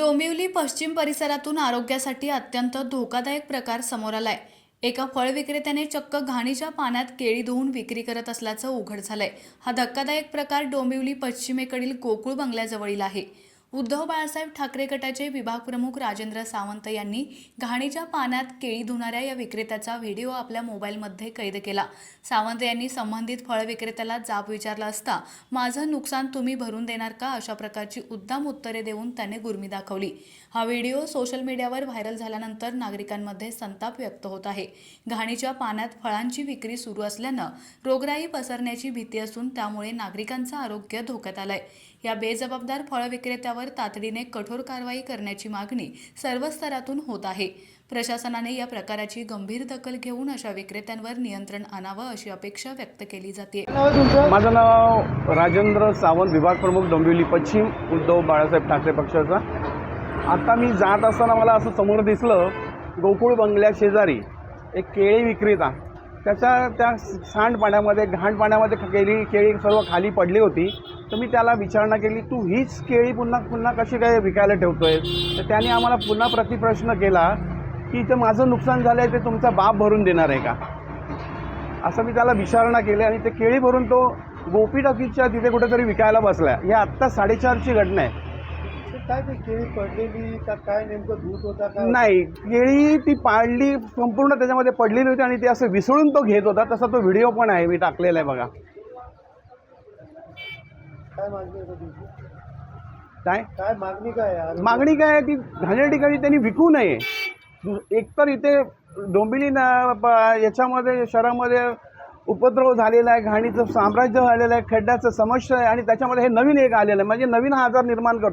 डोंबिवली पश्चिम परिसरातून आरोग्यासाठी अत्यंत धोकादायक प्रकार समोर आलाय. एका फळ विक्रेत्याने चक्क घाणीच्या पाण्यात केळी धुवून विक्री करत असल्याचं उघड झालंय. हा धक्कादायक प्रकार डोंबिवली पश्चिमेकडील गोकुळ बंगल्याजवळील आहे. उद्धव बाळासाहेब ठाकरे गटाचे विभाग प्रमुख राजेंद्र सावंत यांनी घाणीच्या पाण्यात केळी धुणाऱ्या या विक्रेत्याचा व्हिडिओ आपल्या मोबाईलमध्ये कैद केला. सावंत यांनी संबंधित फळ विक्रेत्याला जाब विचारला असता माझं नुकसान तुम्ही भरून देणार का? अशा प्रकारची उद्दाम उत्तरे देऊन त्याने गुर्मी दाखवली. हा व्हिडिओ सोशल मीडियावर व्हायरल झाल्यानंतर नागरिकांमध्ये संताप व्यक्त होत आहे. घाणीच्या पाण्यात फळांची विक्री सुरू असल्यानं रोगराई पसरण्याची भीती असून त्यामुळे नागरिकांचं आरोग्य धोक्यात आलंय. या बेजबाबदार फळ विक्रेत्यावर तातडीने कठोर कारवाई करण्याची मागणी सर्व स्तरातून होत आहे. प्रशासनाने या प्रकाराची गंभीर दखल घेऊन अशा विक्रेत्यांवर नियंत्रण आणावं अशी अपेक्षा व्यक्त केली जाते. माझं नाव राजेंद्र सावंत विभाग प्रमुख डोंबिवली पश्चिम उद्धव बाळासाहेब ठाकरे पक्षाचा. आता मी जात असताना मला असं समोर दिसलं गोकुळ बंगल्या शेजारी एक केळी विक्रेता. त्याच्या त्या सांडपाण्यामध्ये घाण पाण्यामध्ये केळी केळी सर्व खाली पडली होती. तर मी त्याला विचारणा केली तू हीच केळी पुन्हा पुन्हा कशी काय विकायला ठेवतोय? तर त्याने आम्हाला पुन्हा प्रतिप्रश्न केला की इथं माझं नुकसान झालं आहे ते तुमचा बाप भरून देणार आहे का? असं मी त्याला विचारणा केली आणि ते केळी भरून तो गोपी टॉकीजच्या तिथे कुठेतरी विकायला बसलाय. ही आत्ता साडेचारची घटना आहे. काय ते केळी पडलेली का काय नेमकं दूध होता का? नाही केळी ती पाडली संपूर्ण त्याच्यामध्ये पडलेली होती आणि ते असं विसळून तो घेत होता. तसा तो व्हिडिओ पण आहे मी टाकलेला आहे बघा. काय मागणी तुमची काय? काय मागणी काय आहे? मागणी काय आहे ती घाणेर ठिकाणी त्यांनी विकू नये. एकतर इथे डोंबिवली ना- प- याच्यामध्ये शहरामध्ये उपद्रव झालेला आहे घाणीचं साम्राज्य झालेलं आहे खड्ड्याचं समस्या आहे आणि त्याच्यामध्ये हे नवीन एक आलेलं आहे. म्हणजे नवीन हा आजार निर्माण करतो.